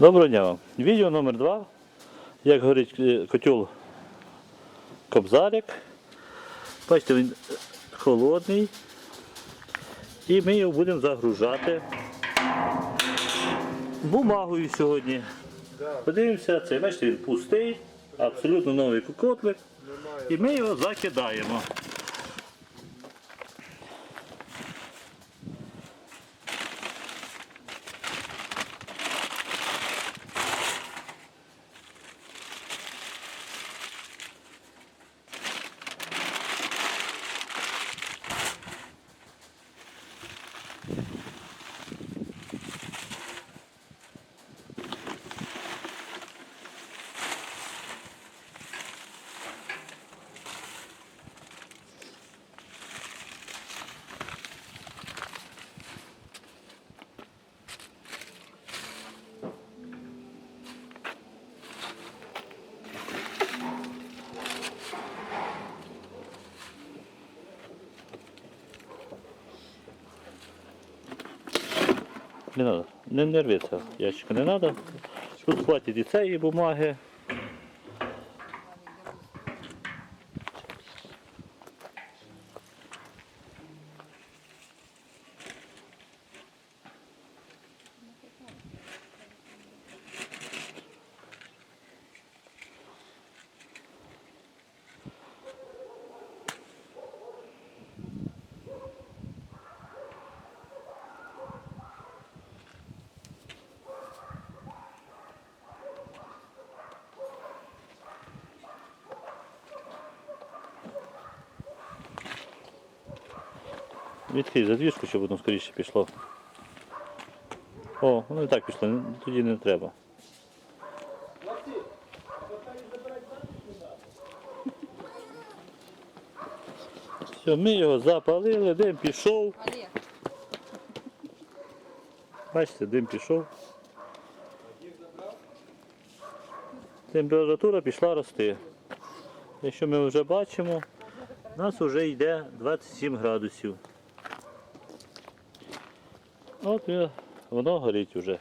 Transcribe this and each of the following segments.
Доброго дня вам. Відео номер 2 Як горить е, котел кобзарик. Бачите, він холодний. І ми його будемо загружати бумагою сьогодні. Подивимося, це бачите, він пустий, абсолютно новий котлик. І ми його закидаємо. Не надо, не, не рветься ящика не надо. Тут хватить і цієї бумаги. Відкрий задвіжку, щоб воно скоріше пішло. О, воно і так пішло, тоді не треба. Все, ми його запалили, дим пішов. Бачите, дим пішов. Температура пішла рости. Якщо ми вже бачимо, у нас вже йде 27 градусів. От і воно горить вже.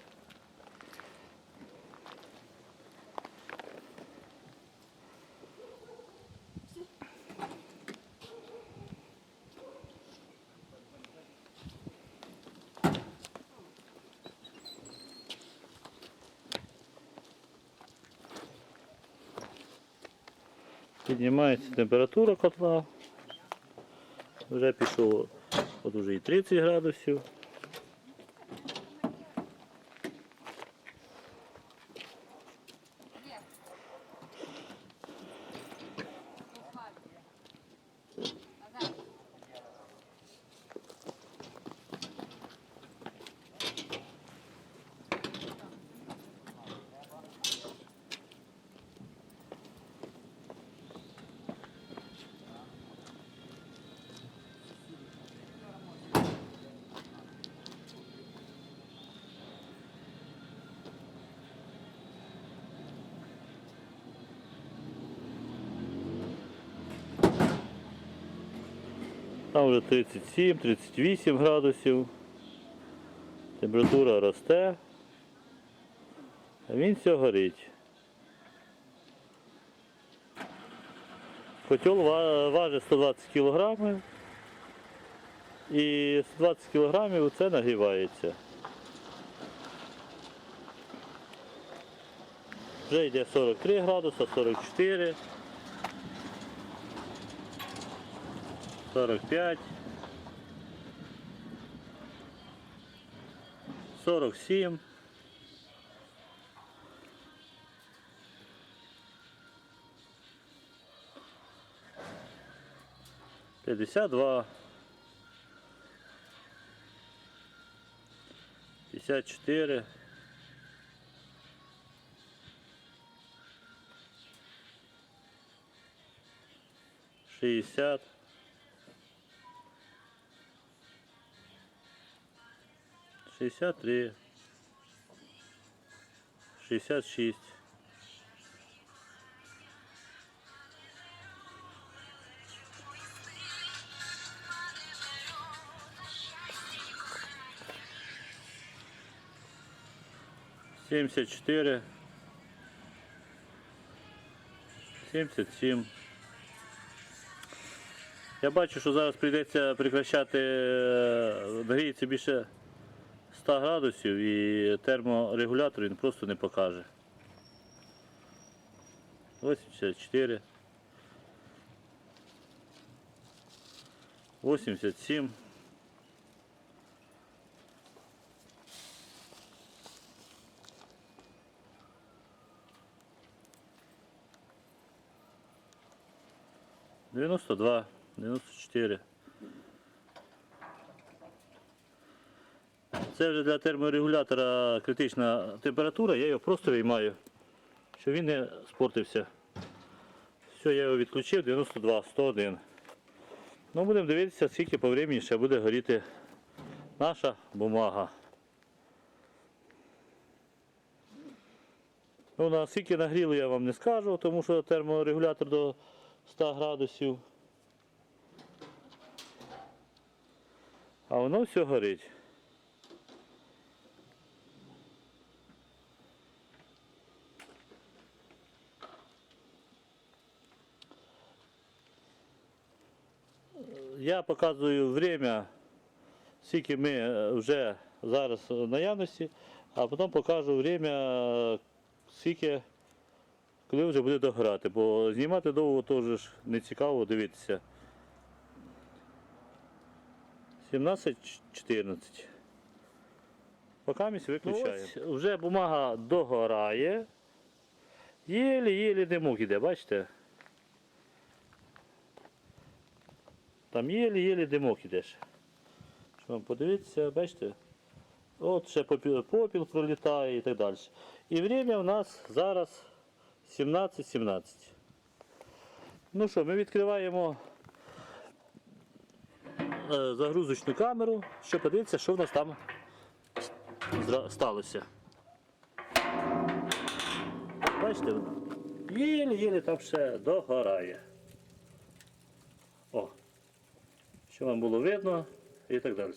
Піднімається температура котла. Вже пішло от уже і 30 градусів. Там вже 37-38 градусів. Температура росте. А він все горить. Котел важить 120 кг. І 120 кг це нагрівається. Вже йде 43 градуса, 44. 45, 47, пятьдесят два, пятьдесят четыре, шестьдесят, шестьдесят три, шестьдесят шесть, 74. 77. Я бачу, що зараз прийдеться прекращати е, гріється більше 100 градусів і терморегулятор він просто не покаже. 84. 87. 92, 94. Це вже для терморегулятора критична температура, я його просто виймаю, щоб він не спортився. Все, я його відключив, 92, 101. Ну, будемо дивитися, скільки по времени ще буде горіти наша бумага. Ну, наскільки нагріли, я вам не скажу, тому що терморегулятор до 100 градусів. А воно все горить. Я показую время, скільки ми е, вже зараз в наявності, а потім покажу время, скільки, коли вже буде дограти, бо знімати довго теж не цікаво дивитися. 17-14. Поки ми виключаємо. Ну, вже бумага догорає. Єлі-єлі димок іде, бачите? Там єлі-єлі димок іде ще. Що вам подивитися, бачите? От ще попіл, попіл пролітає і так далі. І время у нас зараз 17-17. Ну що, ми відкриваємо е, загрузочну камеру, щоб подивитися, що в нас там сталося. Бачите, єлі-єлі там ще догорає. О, щоб вам було видно і так далі.